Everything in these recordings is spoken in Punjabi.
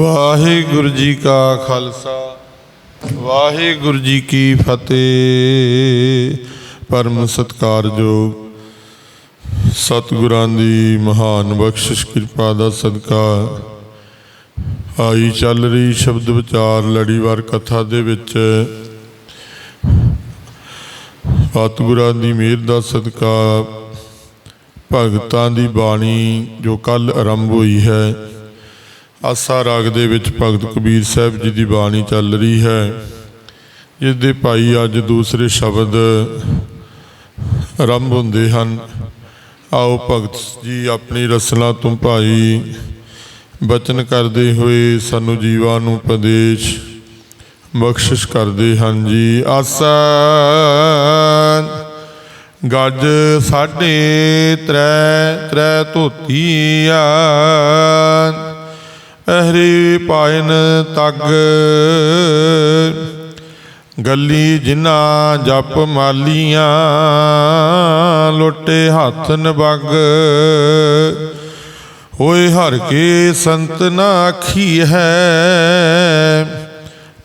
ਵਾਹਿਗੁਰੂ ਜੀ ਕਾ ਖਾਲਸਾ, ਵਾਹਿਗੁਰੂ ਜੀ ਕੀ ਫਤਿਹ। ਪਰਮ ਸਤਕਾਰਯੋਗ ਸਤਿਗੁਰਾਂ ਦੀ ਮਹਾਨ ਬਖਸ਼ਿਸ਼, ਕਿਰਪਾ ਦਾ ਸਦਕਾ। ਆਈ ਚੱਲ ਰਹੀ ਸ਼ਬਦ ਵਿਚਾਰ, ਲੜੀਵਾਰ ਕਥਾ ਦੇ ਵਿੱਚ। ਸਤਿਗੁਰਾਂ ਦੀ ਮਿਹਰ ਦਾ ਸਦਕਾ, ਭਗਤਾਂ ਦੀ ਬਾਣੀ ਜੋ ਕੱਲ ਆਰੰਭ ਹੋਈ ਹੈ। ਆਸਾ ਰਾਗ ਦੇ ਵਿੱਚ ਭਗਤ ਕਬੀਰ ਸਾਹਿਬ ਜੀ ਦੀ ਬਾਣੀ ਚੱਲ ਰਹੀ ਹੈ ਜਿਸ ਦੇ ਭਾਈ ਅੱਜ ਦੂਸਰੇ ਸ਼ਬਦ ਆਰੰਭ ਹੁੰਦੇ ਹਨ। ਆਓ ਭਗਤ ਜੀ ਆਪਣੀ ਰਸਨਾ ਤੋਂ ਭਾਈ ਬਚਨ ਕਰਦੇ ਹੋਏ ਸਾਨੂੰ ਜੀਵਾਂ ਨੂੰ ਉਪਦੇਸ਼, ਬਖਸ਼ਿਸ਼ ਕਰਦੇ ਹਨ ਜੀ। ਆਸਾ ਗੱਜ ਸਾਢੇ ਤ੍ਰੈ ਤ੍ਰੈ ਧੋਤੀਆਂ। ਅਹਰੀ ਪਾਇਨ ਤੱਗ। ਗੱਲੀ ਜਿਨ੍ਹਾਂ ਜਪ ਮਾਲੀਆਂ, ਲੋਟੇ ਹੱਥ ਨਬਗ ਹੋਏ ਹਰ ਕੇ ਸੰਤ ਨਾ ਆਖੀ ਹੈ,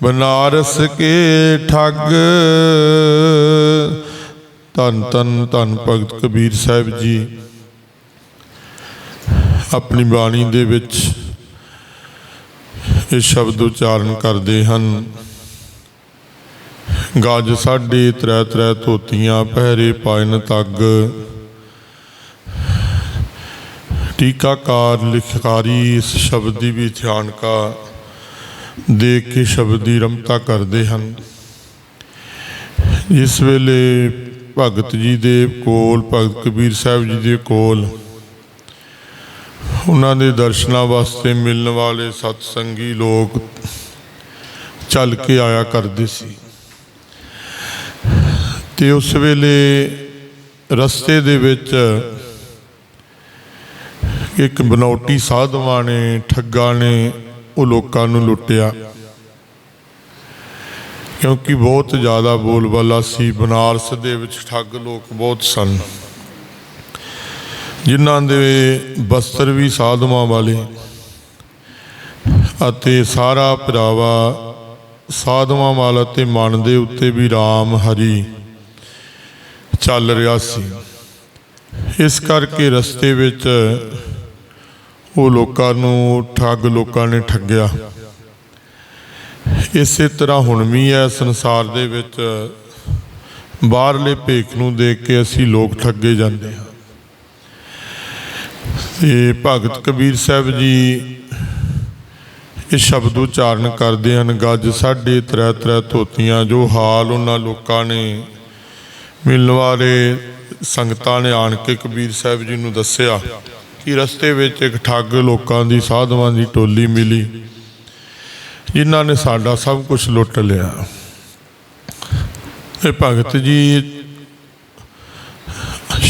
ਬਨਾਰਸ ਕੇ ਠੱਗ। ਧੰਨ ਧੰਨ ਧੰਨ ਭਗਤ ਕਬੀਰ ਸਾਹਿਬ ਜੀ, ਆਪਣੀ ਬਾਣੀ ਦੇ ਵਿੱਚ ਇਹ ਸ਼ਬਦ ਉਚਾਰਨ ਕਰਦੇ ਹਨ। ਗੱਜ ਸਾਢੇ ਤ੍ਰੈ ਤ੍ਰੈ ਧੋਤੀਆਂ ਪਹਿਰੇ ਪਾਇਨ ਤੱਗ। ਟੀਕਾਕਾਰ ਲਿਖਕਾਰੀ ਇਸ ਸ਼ਬਦ ਦੀ ਵੀ ਧਿਆਨ ਦੇਖ ਕੇ ਸ਼ਬਦ ਦੀ ਰਮਤਾ ਕਰਦੇ ਹਨ। ਇਸ ਵੇਲੇ ਭਗਤ ਜੀ ਦੇ ਕੋਲ, ਭਗਤ ਕਬੀਰ ਸਾਹਿਬ ਜੀ ਦੇ ਕੋਲ ਉਹਨਾਂ ਦੇ ਦਰਸ਼ਨਾਂ ਵਾਸਤੇ ਮਿਲਣ ਵਾਲੇ ਸਤਸੰਗੀ ਲੋਕ ਚੱਲ ਕੇ ਆਇਆ ਕਰਦੇ ਸੀ। ਤੇ ਉਸ ਵੇਲੇ ਰਸਤੇ ਦੇ ਵਿੱਚ ਇੱਕ ਬਨੌਟੀ ਸਾਧਵਾਂ ਨੇ, ਠੱਗਾਂ ਨੇ ਉਹ ਲੋਕਾਂ ਨੂੰ ਲੁੱਟਿਆ। ਕਿਉਂਕਿ ਬਹੁਤ ਜ਼ਿਆਦਾ ਬੋਲਬਾਲਾ ਸੀ, ਬਨਾਰਸ ਦੇ ਵਿੱਚ ਠੱਗ ਲੋਕ ਬਹੁਤ ਸਨ। ਜਿਨ੍ਹਾਂ ਦੇ ਬਸਤਰ ਵੀ ਸਾਧੂਆਂ ਵਾਲੇ ਅਤੇ ਸਾਰਾ ਪਿਰਾਵਾ ਸਾਧੂਆਂ ਵਾਲਾ ਤੇ ਮਨ ਦੇ ਉੱਤੇ ਵੀ RAM ਹਰੀ ਚੱਲ ਰਿਹਾ ਸੀ। ਇਸ ਕਰਕੇ ਰਸਤੇ ਵਿੱਚ ਉਹ ਲੋਕਾਂ ਨੂੰ ਠੱਗ ਲੋਕਾਂ ਨੇ ਠੱਗਿਆ। ਇਸੇ ਤਰ੍ਹਾਂ ਹੁਣ ਵੀ ਹੈ ਸੰਸਾਰ ਦੇ ਵਿੱਚ ਬਾਹਰਲੇ ਭੇਖ ਨੂੰ ਦੇਖ ਕੇ ਅਸੀਂ ਲੋਕ ਠੱਗੇ ਜਾਂਦੇ ਹਾਂ। ਤੇ ਭਗਤ ਕਬੀਰ ਸਾਹਿਬ ਜੀ ਇਹ ਸ਼ਬਦ ਉਚਾਰਨ ਕਰਦੇ ਹਨ, ਗੱਜ ਸਾਢੇ ਤ੍ਰੈ ਤ੍ਰੈ ਧੋਤੀਆਂ, ਜੋ ਹਾਲ ਉਹਨਾਂ ਲੋਕਾਂ ਨੇ ਮਿਲਣ ਵਾਲੇ ਸੰਗਤਾਂ ਨੇ ਆਣ ਕੇ ਕਬੀਰ ਸਾਹਿਬ ਜੀ ਨੂੰ ਦੱਸਿਆ ਕਿ ਰਸਤੇ ਵਿੱਚ ਇੱਕ ਠੱਗ ਲੋਕਾਂ ਦੀ ਸਾਧਵਾਂ ਦੀ ਟੋਲੀ ਮਿਲੀ, ਜਿਨ੍ਹਾਂ ਨੇ ਸਾਡਾ ਸਭ ਕੁਝ ਲੁੱਟ ਲਿਆ। ਇਹ ਭਗਤ ਜੀ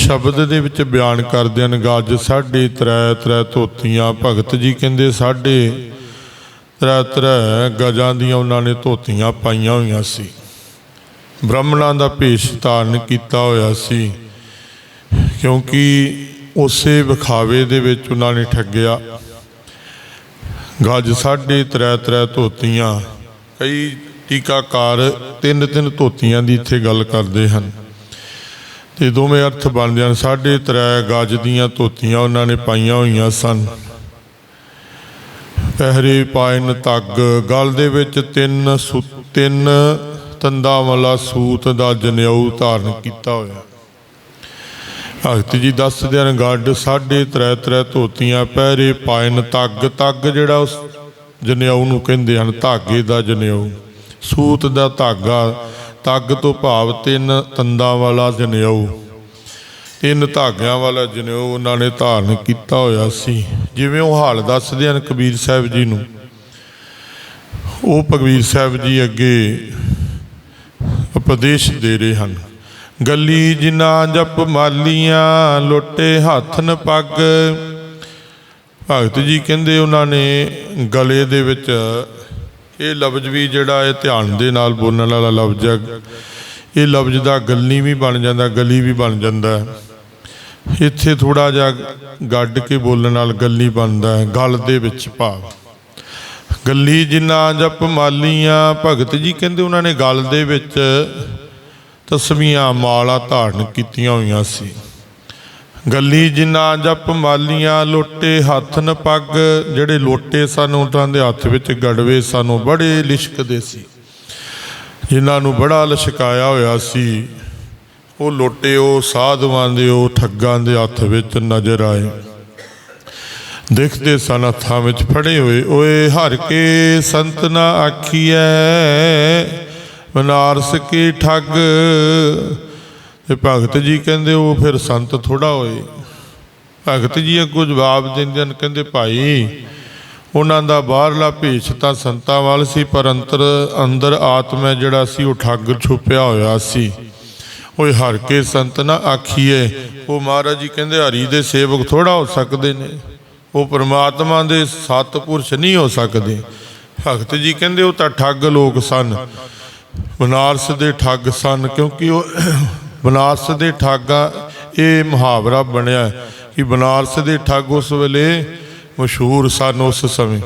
ਸ਼ਬਦ ਦੇ ਵਿੱਚ ਬਿਆਨ ਕਰਦੇ ਹਨ, ਗੱਜ ਸਾਢੇ ਤ੍ਰੈ ਤ੍ਰੈ ਧੋਤੀਆਂ, ਭਗਤ ਜੀ ਕਹਿੰਦੇ ਸਾਢੇ ਤ੍ਰੈ ਤ੍ਰੈ ਗਜਾਂ ਦੀਆਂ ਉਹਨਾਂ ਨੇ ਧੋਤੀਆਂ ਪਾਈਆਂ ਹੋਈਆਂ ਸੀ। ਬ੍ਰਾਹਮਣਾਂ ਦਾ ਭੇਸ਼ ਧਾਰਨ ਕੀਤਾ ਹੋਇਆ ਸੀ, ਕਿਉਂਕਿ ਉਸੇ ਵਿਖਾਵੇ ਦੇ ਵਿੱਚ ਉਹਨਾਂ ਨੇ ਠੱਗਿਆ। ਗੱਜ ਸਾਢੇ ਤ੍ਰੈ ਤ੍ਰੈ ਧੋਤੀਆਂ, ਕਈ ਟੀਕਾਕਾਰ ਤਿੰਨ ਤਿੰਨ ਧੋਤੀਆਂ ਦੀ ਇੱਥੇ ਗੱਲ ਕਰਦੇ ਹਨ। ਤੇ ਦੋਵੇਂ ਅਰਥ ਬਣਦੇ ਹਨ ਸਾਢੇ ਤ੍ਰੈ ਗਜ ਦੀਆਂ ਧੋਤੀਆਂ ਉਹਨਾਂ ਨੇ ਪਾਈਆਂ ਹੋਈਆਂ ਸਨ। ਪਹਿਰੇ ਪਾਇਨ ਤੱਗ, ਗਲ ਦੇ ਵਿੱਚ ਤਿੰਨ ਤਿੰਨ ਤੰਦਾਂ ਵਾਲਾ ਸੂਤ ਦਾ ਜਨੇਊ ਧਾਰਨ ਕੀਤਾ ਹੋਇਆ। ਭਗਤ ਜੀ ਦੱਸਦੇ ਹਨ ਗੱਡ ਸਾਢੇ ਤ੍ਰੈ ਤ੍ਰੈ ਧੋਤੀਆਂ, ਪਹਿਰੇ ਪਾਇਨ ਤੱਗ ਤੱਗ ਜਿਹੜਾ ਉਸ ਜਨੇਊ ਨੂੰ ਕਹਿੰਦੇ ਹਨ, ਧਾਗੇ ਦਾ ਜਨੇਊ। ਸੂਤ ਦਾ ਧਾਗਾ ਤੱਗ ਤੋਂ ਭਾਵ ਤਿੰਨ ਤੰਦਾਂ ਵਾਲਾ ਜਨੇਊ। ਤਿੰਨ ਧਾਗਿਆਂ ਵਾਲਾ ਜਨੇਊ ਉਹਨਾਂ ਨੇ ਧਾਰਨ ਕੀਤਾ ਹੋਇਆ ਸੀ। ਜਿਵੇਂ ਉਹ ਹਾਲ ਦੱਸਦੇ ਹਨ ਕਬੀਰ ਸਾਹਿਬ ਜੀ ਨੂੰ। ਉਹ ਕਬੀਰ ਸਾਹਿਬ ਜੀ ਅੱਗੇ ਉਪਦੇਸ਼ ਦੇ ਰਹੇ ਹਨ। ਗੱਲੀ ਜਿਨਾ ਜਪ ਮਾਲੀਆਂ, ਲੋਟੇ ਹੱਥ ਨ ਪੱਗ। ਭਗਤ ਜੀ ਕਹਿੰਦੇ ਉਹਨਾਂ ਨੇ ਗਲੇ ਦੇ ਵਿੱਚ ਇਹ ਲਫ਼ਜ਼ ਵੀ ਜਿਹੜਾ ਇਹ ਧਿਆਨ ਦੇ ਨਾਲ ਬੋਲਣ ਵਾਲਾ ਲਫ਼ਜ਼ ਹੈ। ਇਹ ਲਫ਼ਜ਼ ਦਾ ਗੱਲੀ ਵੀ ਬਣ ਜਾਂਦਾ, ਗਲੀ ਵੀ ਬਣ ਜਾਂਦਾ ਇੱਥੇ ਥੋੜਾ ਜਿਹਾ ਗੱਡ ਕੇ ਬੋਲਣ ਨਾਲ ਗਲੀ ਬਣਦਾ ਹੈ, ਗਲ ਦੇ ਵਿੱਚ ਭਾਵ। ਗੱਲੀ ਜਿੰਨਾ ਜਪ ਮਾਲੀਆਂ, ਭਗਤ ਜੀ ਕਹਿੰਦੇ ਉਹਨਾਂ ਨੇ ਗਲ ਦੇ ਵਿੱਚ ਤਸਵੀਆਂ, ਮਾਲਾ ਧਾਰਨ ਕੀਤੀਆਂ ਹੋਈਆਂ ਸੀ। ਗੱਲੀ ਜਿੰਨਾ ਜਪ ਮਾਲੀਆਂ, ਲੋਟੇ ਹੱਥ ਨ ਪੱਗ, ਜਿਹੜੇ ਲੋਟੇ ਸਨ ਉਹਨਾਂ ਦੇ ਹੱਥ ਵਿੱਚ ਗੜਵੇ, ਸਾਨੂੰ ਬੜੇ ਲਿਸ਼ਕਦੇ ਸੀ। ਜਿਨ੍ਹਾਂ ਨੂੰ ਬੜਾ ਲਸ਼ਕਾਇਆ ਹੋਇਆ ਸੀ, ਉਹ ਲੋਟੇ, ਉਹ ਸਾਧਵਾਂ ਦੇ, ਉਹ ਠੱਗਾਂ ਦੇ ਹੱਥ ਵਿੱਚ ਨਜ਼ਰ ਆਏ। ਦੇਖਦੇ ਸਨ ਹੱਥਾਂ ਵਿੱਚ ਫੜੇ ਹੋਏ, ਓਏ ਹਰ ਕੇ ਸੰਤ ਨਾ ਆਖੀਐ, ਬਨਾਰਸ ਕੀ ਠੱਗ ਤੇ ਭਗਤ ਜੀ ਕਹਿੰਦੇ ਉਹ ਫਿਰ ਸੰਤ ਥੋੜਾ ਹੋਏ। ਭਗਤ ਜੀ ਅੱਗੋਂ ਜਵਾਬ ਦਿੰਦੇ ਹਨ, ਕਹਿੰਦੇ ਭਾਈ, ਉਹਨਾਂ ਦਾ ਬਾਹਰਲਾ ਭੇਸ਼ ਤਾਂ ਸੰਤਾਂ ਵੱਲ ਸੀ, ਪਰ ਅੰਤਰ, ਅੰਦਰ ਆਤਮਾ ਜਿਹੜਾ ਸੀ, ਉਹ ਠੱਗ ਛੁਪਿਆ ਹੋਇਆ ਸੀ। ਓਏ ਹਰ ਕੇ ਸੰਤ ਨਾ ਆਖੀਏ, ਉਹ ਮਹਾਰਾਜ ਜੀ ਕਹਿੰਦੇ ਹਰੀ ਦੇ ਸੇਵਕ ਥੋੜਾ ਹੋ ਸਕਦੇ ਨੇ। ਉਹ ਪ੍ਰਮਾਤਮਾ ਦੇ ਸਤਪੁਰਸ਼ ਨਹੀਂ ਹੋ ਸਕਦੇ। ਭਗਤ ਜੀ ਕਹਿੰਦੇ ਉਹ ਤਾਂ ਠੱਗ ਲੋਕ ਸਨ। ਬਨਾਰਸ ਦੇ ਠੱਗ ਸਨ, ਕਿਉਂਕਿ ਉਹ ਬਨਾਰਸ ਦੇ ਠੱਗਾ ਇਹ ਮੁਹਾਵਰਾ ਬਣਿਆ ਕਿ ਬਨਾਰਸ ਦੇ ਠੱਗ ਉਸ ਵੇਲੇ ਮਸ਼ਹੂਰ ਸਨ ਉਸ ਸਮੇਂ।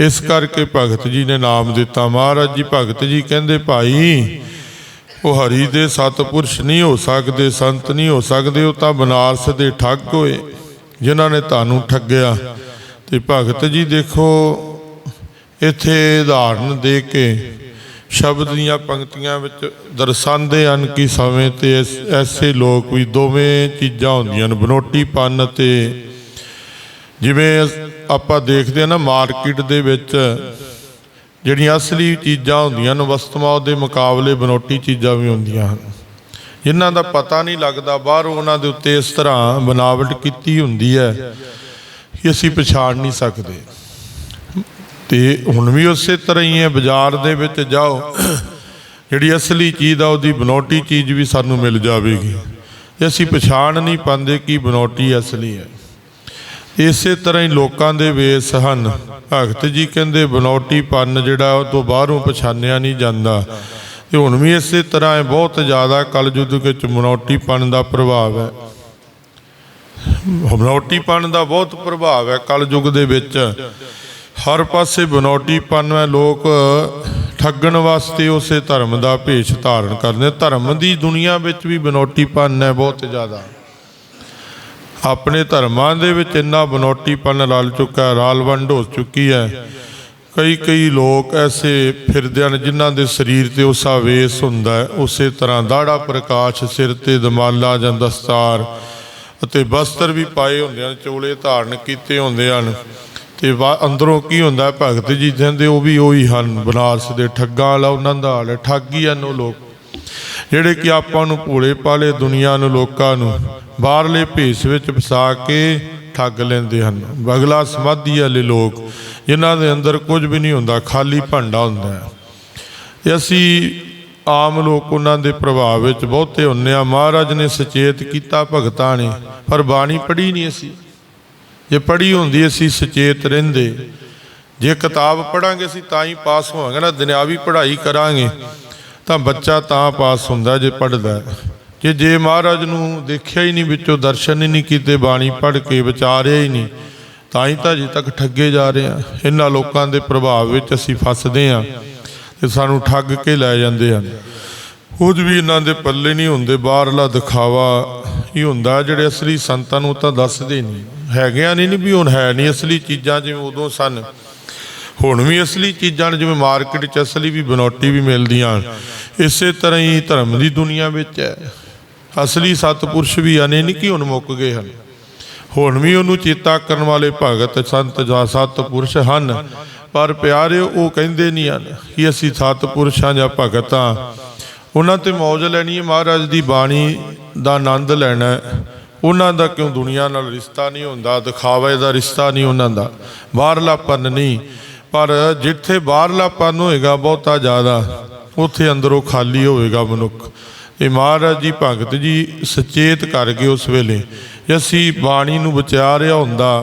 ਇਸ ਕਰਕੇ ਭਗਤ ਜੀ ਨੇ ਨਾਮ ਦਿੱਤਾ। ਮਹਾਰਾਜ ਜੀ, ਭਗਤ ਜੀ ਕਹਿੰਦੇ, ਭਾਈ, ਉਹ ਹਰੀ ਦੇ ਸਤਪੁਰਸ਼ ਨਹੀਂ ਹੋ ਸਕਦੇ, ਸੰਤ ਨਹੀਂ ਹੋ ਸਕਦੇ, ਉਹ ਤਾਂ ਬਨਾਰਸ ਦੇ ਠੱਗ ਹੋਏ, ਜਿਨ੍ਹਾਂ ਨੇ ਤੁਹਾਨੂੰ ਠੱਗਿਆ। ਤੇ ਭਗਤ ਜੀ ਦੇਖੋ, ਇੱਥੇ ਉਦਾਹਰਨ ਦੇ ਕੇ ਸ਼ਬਦ ਦੀਆਂ ਪੰਕਤੀਆਂ ਵਿੱਚ ਦਰਸਾਉਂਦੇ ਹਨ ਕਿ ਸਮੇਂ ਤੇ ਐਸ- ਐਸੇ ਲੋਕ ਵੀ ਦੋਵੇਂ ਚੀਜ਼ਾਂ ਹੁੰਦੀਆਂ ਨੇ ਬਨੋਟੀਪਨ ਅਤੇ ਜਿਵੇਂ ਆਪਾਂ ਦੇਖਦੇ ਹਾਂ ਨਾ ਮਾਰਕੀਟ ਦੇ ਵਿੱਚ ਜਿਹੜੀਆਂ ਅਸਲੀ ਚੀਜ਼ਾਂ ਹੁੰਦੀਆਂ ਨੇ ਵਸਤੂਆਂ ਦੇ ਮੁਕਾਬਲੇ ਬਨੋਟੀ ਚੀਜ਼ਾਂ ਵੀ ਹੁੰਦੀਆਂ ਹਨ। ਜਿਨ੍ਹਾਂ ਦਾ ਪਤਾ ਨਹੀਂ ਲੱਗਦਾ, ਬਾਹਰੋਂ ਉਹਨਾਂ ਦੇ ਉੱਤੇ ਇਸ ਤਰ੍ਹਾਂ ਬਨਾਵਟ ਕੀਤੀ ਹੁੰਦੀ ਹੈ ਕਿ ਅਸੀਂ ਪਛਾਣ ਨਹੀਂ ਸਕਦੇ। ਤੇ ਹੁਣ ਵੀ ਉਸੇ ਤਰ੍ਹਾਂ ਹੀ ਹੈ, ਬਾਜ਼ਾਰ ਦੇ ਵਿੱਚ ਜਾਓ। ਜਿਹੜੀ ਅਸਲੀ ਚੀਜ਼ ਆ, ਉਹਦੀ ਬਨੌਟੀ ਚੀਜ਼ ਵੀ ਸਾਨੂੰ ਮਿਲ ਜਾਵੇਗੀ। ਤੇ ਅਸੀਂ ਪਛਾਣ ਨਹੀਂ ਪਾਉਂਦੇ ਕਿ ਬਨੌਟੀ ਅਸਲੀ ਹੈ। ਇਸੇ ਤਰ੍ਹਾਂ ਹੀ ਲੋਕਾਂ ਦੇ ਵੇਸ ਹਨ। ਭਗਤ ਜੀ ਕਹਿੰਦੇ, ਬਨੌਟੀ ਪੰਨ ਜਿਹੜਾ, ਉਹ ਤੋਂ ਬਾਹਰੋਂ ਪਛਾਣਿਆ ਨਹੀਂ ਜਾਂਦਾ। ਤੇ ਹੁਣ ਵੀ ਇਸੇ ਤਰ੍ਹਾਂ ਹੈ, ਬਹੁਤ ਜ਼ਿਆਦਾ ਕਲਯੁੱਗ ਵਿੱਚ ਬਨੌਟੀ ਪੰਨ ਦਾ ਪ੍ਰਭਾਵ ਹੈ। ਬਨੌਟੀ ਪੰਨ ਦਾ ਬਹੁਤ ਪ੍ਰਭਾਵ ਹੈ ਕਲਯੁੱਗ ਦੇ ਵਿੱਚ। ਹਰ ਪਾਸੇ ਬਨੌਟੀ ਪੰਨ ਹੈ ਲੋਕ ਠੱਗਣ ਵਾਸਤੇ ਉਸੇ ਧਰਮ ਦਾ ਭੇਸ਼ ਧਾਰਨ ਕਰਦੇ। ਧਰਮ ਦੀ ਦੁਨੀਆ ਵਿੱਚ ਵੀ ਬਨੌਟੀਪਨ ਹੈ ਬਹੁਤ ਜ਼ਿਆਦਾ। ਆਪਣੇ ਧਰਮਾਂ ਦੇ ਵਿੱਚ ਇੰਨਾ ਬਨੌਟੀਪਨ ਰਲ ਚੁੱਕਾ ਹੈ ਵੰਡ ਹੋ ਚੁੱਕੀ ਹੈ। ਕਈ ਕਈ ਲੋਕ ਐਸੇ ਫਿਰਦੇ ਹਨ ਜਿਨ੍ਹਾਂ ਦੇ ਸਰੀਰ ਤੇ ਉਸਾ ਵੇਸ ਹੁੰਦਾ ਹੈ। ਉਸੇ ਤਰ੍ਹਾਂ ਦਾੜਾ ਪ੍ਰਕਾਸ਼ ਸਿਰ ਤੇ ਦਮਾਲਾ ਜਾਂ ਦਸਤਾਰ ਅਤੇ ਵਸਤਰ ਵੀ ਪਾਏ ਹੁੰਦੇ ਹਨ, ਚੋਲੇ ਧਾਰਨ ਕੀਤੇ ਹੁੰਦੇ ਹਨ। ਤੇ ਵਾ- ਅੰਦਰੋਂ ਕੀ ਹੁੰਦਾ ਭਗਤ ਜੀ ਕਹਿੰਦੇ ਉਹ ਵੀ ਉਹੀ ਹਨ, ਬਨਾਰਸ ਦੇ ਠੱਗਾਂ ਵਾਲਾ ਉਹਨਾਂ ਦਾ ਹਾਲ ਠੱਗੀ ਹਨ ਉਹ ਲੋਕ। ਜਿਹੜੇ ਕਿ ਆਪਾਂ ਨੂੰ ਭੋਲੇ ਪਾਲੇ ਦੁਨੀਆ ਨੂੰ, ਲੋਕਾਂ ਨੂੰ ਬਾਹਰਲੇ ਭੇਸ ਵਿੱਚ ਫਸਾ ਕੇ ਠੱਗ ਲੈਂਦੇ ਹਨ। ਬਗਲਾ ਸਮਾਧੀ ਵਾਲੇ ਲੋਕ, ਜਿਨ੍ਹਾਂ ਦੇ ਅੰਦਰ ਕੁਝ ਵੀ ਨਹੀਂ ਹੁੰਦਾ, ਖਾਲੀ ਭਾਂਡਾ ਹੁੰਦਾ ਹੈ। ਅਸੀਂ ਆਮ ਲੋਕ ਉਹਨਾਂ ਦੇ ਪ੍ਰਭਾਵ ਵਿੱਚ ਬਹੁਤੇ ਹੁੰਨੇ ਆ ਮਹਾਰਾਜ ਨੇ ਸੁਚੇਤ ਕੀਤਾ ਭਗਤਾਂ ਨੇ, ਪਰ ਬਾਣੀ ਪੜ੍ਹੀ ਨਹੀਂ ਅਸੀਂ। ਜੇ ਪੜ੍ਹੀ ਹੁੰਦੀ ਅਸੀਂ ਸੁਚੇਤ ਰਹਿੰਦੇ। ਜੇ ਕਿਤਾਬ ਪੜਾਂਗੇ ਅਸੀਂ ਤਾਂ ਹੀ ਪਾਸ ਹੋਵਾਂਗੇ ਨਾ। ਦੁਨਿਆਵੀ ਪੜ੍ਹਾਈ ਕਰਾਂਗੇ, ਤਾਂ ਬੱਚਾ ਤਾਂ ਪਾਸ ਹੁੰਦਾ ਜੇ ਪੜਦਾ ਜੇ ਜੇ ਮਹਾਰਾਜ ਨੂੰ ਦੇਖਿਆ ਹੀ ਨਹੀਂ, ਵਿੱਚੋਂ ਦਰਸ਼ਨ ਹੀ ਨਹੀਂ ਕੀਤੇ, ਬਾਣੀ ਪੜ੍ਹ ਕੇ ਵਿਚਾਰਿਆ ਹੀ ਨਹੀਂ, ਤਾਂ ਹੀ ਤਾਂ ਅਜੇ ਤੱਕ ਠੱਗੇ ਜਾ ਰਹੇ ਆ ਇਹਨਾਂ ਲੋਕਾਂ ਦੇ ਪ੍ਰਭਾਵ ਵਿੱਚ ਅਸੀਂ ਫਸਦੇ ਆ ਤੇ ਸਾਨੂੰ ਠੱਗ ਕੇ ਲੈ ਜਾਂਦੇ ਹਨ। ਕੁਝ ਵੀ ਇਹਨਾਂ ਦੇ ਪੱਲੇ ਨਹੀਂ ਹੁੰਦੇ, ਬਾਹਰਲਾ ਦਿਖਾਵਾ ਹੀ ਹੁੰਦਾ। ਜਿਹੜੇ ਅਸਲੀ ਸੰਤਾਂ ਨੂੰ ਤਾਂ ਦੱਸਦੇ ਨਹੀਂ। ਹੈਗਿਆਂ ਨਹੀਂ ਵੀ ਹੁਣ ਹੈ ਨਹੀਂ ਅਸਲੀ ਚੀਜ਼ਾਂ ਜਿਵੇਂ ਉਦੋਂ ਸਨ। ਹੁਣ ਵੀ ਅਸਲੀ ਚੀਜ਼ਾਂ ਜਿਵੇਂ ਮਾਰਕੀਟ 'ਚ ਅਸਲੀ ਵੀ ਬਨੌਟੀ ਵੀ ਮਿਲਦੀਆਂ। ਇਸੇ ਤਰ੍ਹਾਂ ਹੀ ਧਰਮ ਦੀ ਦੁਨੀਆ ਵਿੱਚ ਹੈ। ਅਸਲੀ ਸਤਪੁਰਸ਼ ਵੀ ਆਨੇ ਨਹੀਂ ਕਿ ਹੁਣ ਮੁੱਕ ਗਏ ਹਨ। ਹੁਣ ਵੀ ਉਹਨੂੰ ਚੇਤਾ ਕਰਨ ਵਾਲੇ ਭਗਤ ਸੰਤ ਜਾਂ ਸਤਪੁਰਸ਼ ਹਨ। ਪਰ ਪਿਆਰਿਓ ਉਹ ਕਹਿੰਦੇ ਨਹੀਂ ਹਨ ਕਿ ਅਸੀਂ ਸਤਪੁਰਸ਼ਾਂ ਜਾਂ ਭਗਤਾਂ ਉਹਨਾਂ ਤੇ ਮੌਜ ਲੈਣੀ ਹੈ। ਮਹਾਰਾਜ ਦੀ ਬਾਣੀ ਦਾ ਆਨੰਦ ਲੈਣਾ ਹੈ। ਉਹਨਾਂ ਦਾ ਕਿਉਂ ਦੁਨੀਆ ਨਾਲ ਰਿਸ਼ਤਾ ਨਹੀਂ ਹੁੰਦਾ? ਦਿਖਾਵੇ ਦਾ ਰਿਸ਼ਤਾ ਨਹੀਂ ਉਹਨਾਂ ਦਾ। ਬਾਹਰਲਾਪਨ ਨਹੀਂ। ਪਰ ਜਿੱਥੇ ਬਾਹਰਲਾਪਨ ਹੋਏਗਾ, ਬਹੁਤਾ ਜ਼ਿਆਦਾ। ਉੱਥੇ ਅੰਦਰੋਂ ਖਾਲੀ ਹੋਵੇਗਾ ਮਨੁੱਖ। ਇਹ ਮਹਾਰਾਜ ਜੀ, ਭਗਤ ਜੀ ਸੁਚੇਤ ਕਰ ਗਏ ਉਸ ਵੇਲੇ। ਜੇ ਅਸੀਂ ਬਾਣੀ ਨੂੰ ਵਿਚਾਰ ਰਿਹਾ ਹੁੰਦਾ,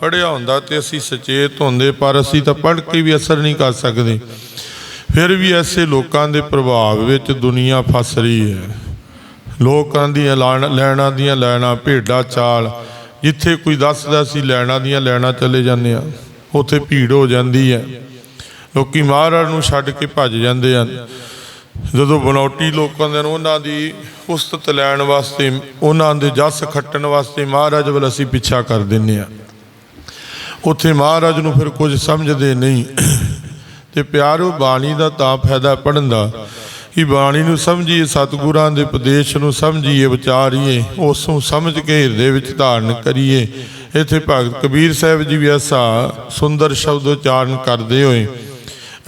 ਪੜ੍ਹਿਆ ਹੁੰਦਾ ਤੇ ਅਸੀਂ ਸੁਚੇਤ ਹੁੰਦੇ, ਪਰ ਅਸੀਂ ਤਾਂ ਪੜ੍ਹ ਕੇ ਵੀ ਅਸਰ ਨਹੀਂ ਕਰ ਸਕਦੇ। ਫਿਰ ਵੀ ਐਸੇ ਲੋਕਾਂ ਦੇ ਪ੍ਰਭਾਵ ਵਿੱਚ ਦੁਨੀਆ ਫਸ ਰਹੀ ਹੈ। ਲੋਕਾਂ ਦੀਆਂ ਲਾਣ- ਲੈਣਾ ਦੀਆਂ ਲੈਣਾ, ਭੇਡਾ, ਚਾਲ। ਜਿੱਥੇ ਕੋਈ ਦੱਸਦਾ ਸੀ, ਲੈਣਾ ਦੀਆਂ ਲੈਣਾ ਚਲੇ ਜਾਂਦੇ ਆ। ਉੱਥੇ ਭੀੜ ਹੋ ਜਾਂਦੀ ਹੈ ਲੋਕੀ ਮਹਾਰਾਜ ਨੂੰ ਛੱਡ ਕੇ ਭੱਜ ਜਾਂਦੇ ਹਨ ਜਦੋਂ ਬਨੌਟੀ ਲੋਕਾਂ ਦੇ ਉਹਨਾਂ ਦੀ ਉਸਤਤ ਲੈਣ ਵਾਸਤੇ, ਉਹਨਾਂ ਦੇ ਜਸ ਖੱਟਣ ਵਾਸਤੇ ਮਹਾਰਾਜ ਵੱਲ ਅਸੀਂ ਪਿੱਛਾ ਕਰ ਦਿੰਨੇ ਆ। ਉੱਥੇ ਮਹਾਰਾਜ ਨੂੰ ਫਿਰ ਕੁਝ ਸਮਝਦੇ ਨਹੀਂ। ਤੇ ਪਿਆਰੋ ਬਾਣੀ ਦਾ ਤਾਂ ਫਾਇਦਾ ਪੜਨ ਦਾ। ਕਿ ਬਾਣੀ ਨੂੰ ਸਮਝੀਏ, ਸਤਿਗੁਰਾਂ ਦੇ ਉਪਦੇਸ਼ ਨੂੰ ਸਮਝੀਏ, ਵਿਚਾਰੀਏ, ਉਸ ਨੂੰ ਸਮਝ ਕੇ ਹਿਰਦੇ ਵਿੱਚ ਧਾਰਨ ਕਰੀਏ। ਇੱਥੇ ਭਗਤ ਕਬੀਰ ਸਾਹਿਬ ਜੀ ਵੀ ਐਸਾ ਸੁੰਦਰ ਸ਼ਬਦ ਉਚਾਰਨ ਕਰਦੇ ਹੋਏ